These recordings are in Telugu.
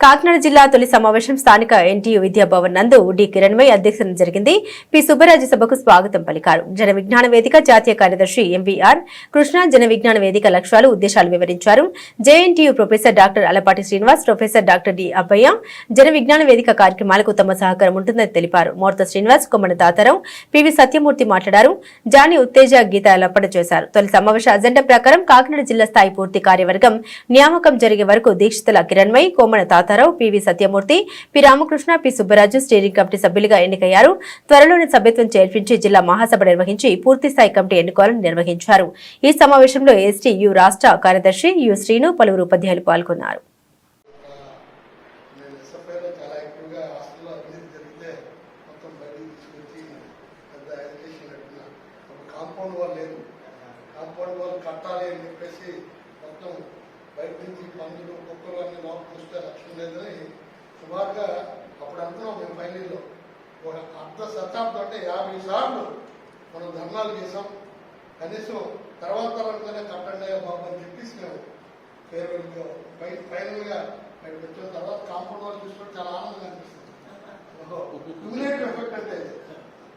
కాకినాడ జిల్లా తొలి సమావేశం స్థానిక ఎన్టీయూ విద్యాభవన్ నందు డి కిరణ్మై అధ్యక్షతన జరిగింది. పి. సుబ్బరాజు సభకు స్వాగతం పలికారు. జన విజ్ఞాన వేదిక జాతీయ కార్యదర్శి ఎంవీఆర్ కృష్ణ జన విజ్ఞాన వేదిక లక్ష్యాలు ఉద్దేశాలు వివరించారు. JNTU professor doctor Alapati Srinivas professor doctor D Abbaiah Jana Vignana Vedika కార్యక్రమాలకు తమ సహకారం ఉంటుందని తెలిపారు. మోర్త శ్రీనివాస్ కొమ్మన తాతారావు పివి సత్యమూర్తి మాట్లాడారు. జాని ఉత్తేజ గీత లప్పట చేశారు. తొలి సమావేశ అజెండా ప్రకారం కాకినాడ జిల్లా స్థాయి పూర్తి కార్యవర్గం నియామకం జరిగే వరకు Dikshitula Kiranmai Komana Tatarao PV Satyamurthy P Ramakrishna P Subbaraju steering committee సభ్యులుగా ఎన్నికయ్యారు. త్వరలోనే సభ్యత్వం చేర్పించి జిల్లా మహాసభ నిర్వహించి పూర్తి స్థాయి కమిటీ ఎన్నికలను నిర్వహించారు. ఈ సమావేశంలో ఎస్టీ యు రాష్ట్ర కార్యదర్శి యు శ్రీను పలువురు ఉపాధ్యాయులు పాల్గొన్నారు. కాంపౌండ్ లేదు. కాంపౌండ్ కట్టాలి అని చెప్పేసి మొత్తం బయట నుంచి పందులు అర్ధ శతాబ్దం అంటే యాభై సార్లు మనం ధర్నాలు చేసాం కనీసం తర్వాత తర్వాతనే కట్టండి బాబు అని చెప్పేసి మేము ఫేర్వెల్గా ఫై ఫైనల్గా మేము వచ్చిన తర్వాత కాంపౌండ్ వాళ్ళు చూసుకుంటే చాలా ఆనందంగా అనిపిస్తుంది. క్యూలేటివ్ ఎఫెక్ట్ అంటే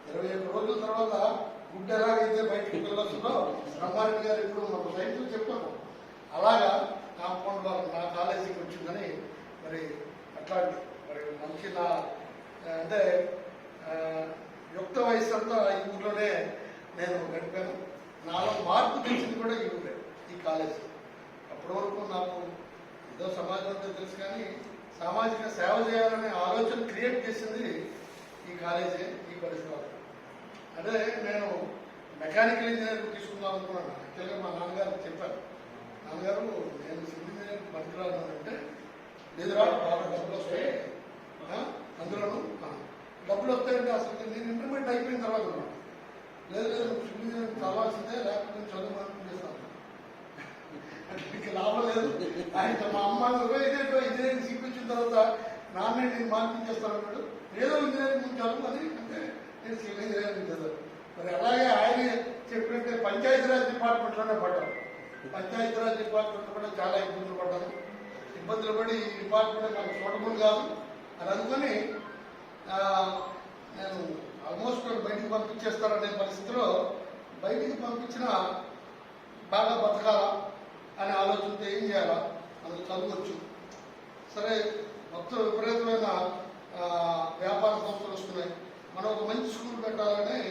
ఇరవై ఒక్క రోజుల తర్వాత గుడ్డ ఎలాగైతే బయటకు వెళ్ళొచ్చులో బ్రహ్మారెడ్డి గారు ఇప్పుడు మాకు సైన్స్లో చెప్పారు. అలాగా కాంపౌండ్ వాళ్ళు నా కాలేజీకి వచ్చిందని మరి అట్లాంటి మరి మంచి నా అంటే నేను గడిపాను. నాలో మార్పు తెచ్చింది కూడా ఈ ఈ కాలేజీ. అప్పటి వరకు నాకు ఏదో సమాజం అంతా తెలుసు కానీ సామాజిక సేవ చేయాలనే ఆలోచన క్రియేట్ చేసింది ఈ కాలేజీ ఈ పరిశ్రమ. అదే నేను మెకానికల్ ఇంజనీర్ తీసుకుందాం అనుకున్నాను యాక్చువల్గా మా నాన్నగారు చెప్పారు నాన్నగారు నేను సివిల్ ఇంజనీర్ పనికిరాను అంటే లేదురా బాగా డబ్బులు వస్తాయి. అందులోనూ డబ్బులు వస్తాయంటే అసలు నేను ఇంటర్మీడియట్ అయిపోయిన తర్వాత ఉన్నాను లేదు లేదు నువ్వు చదవాల్సిందే లేకపోతే నేను చదువు మాత్రం చేస్తాను అంటే లాభం లేదు. ఆయన మా అమ్మ నువ్వే ఇంజనీరింగ్ చూపించిన తర్వాత నాన్న నేను మార్పించేస్తాను అన్నాడు ఏదో ఇంజనీరింగ్ ముందు చదువు అని అంటే నేను సివిల్ ఇంజనీరింగ్ చదువు. మరి అలాగే ఆయన చెప్పినట్టే పంచాయతీరాజ్ డిపార్ట్మెంట్లోనే పడ్డాను పంచాయతీరాజ్ డిపార్ట్మెంట్ కూడా చాలా ఇబ్బందులు పడ్డాను. ఇబ్బందులు పడి ఈ డిపార్ట్మెంట్ నాకు సూటబుల్ కాదు. అని అనుకుని ఆ, నేను ఆల్మోస్ట్ బయటికి పంపించేస్తారనే పరిస్థితిలో బయటికి పంపించిన బాగా బతకాల అనే ఆలోచనతో ఏం చేయాలా? అందుకు చదవచ్చు సరే మొత్తం విపరీతమైన వ్యాపార సంస్థలు వస్తున్నాయి. మనం ఒక మంచి స్కూల్ పెట్టాలని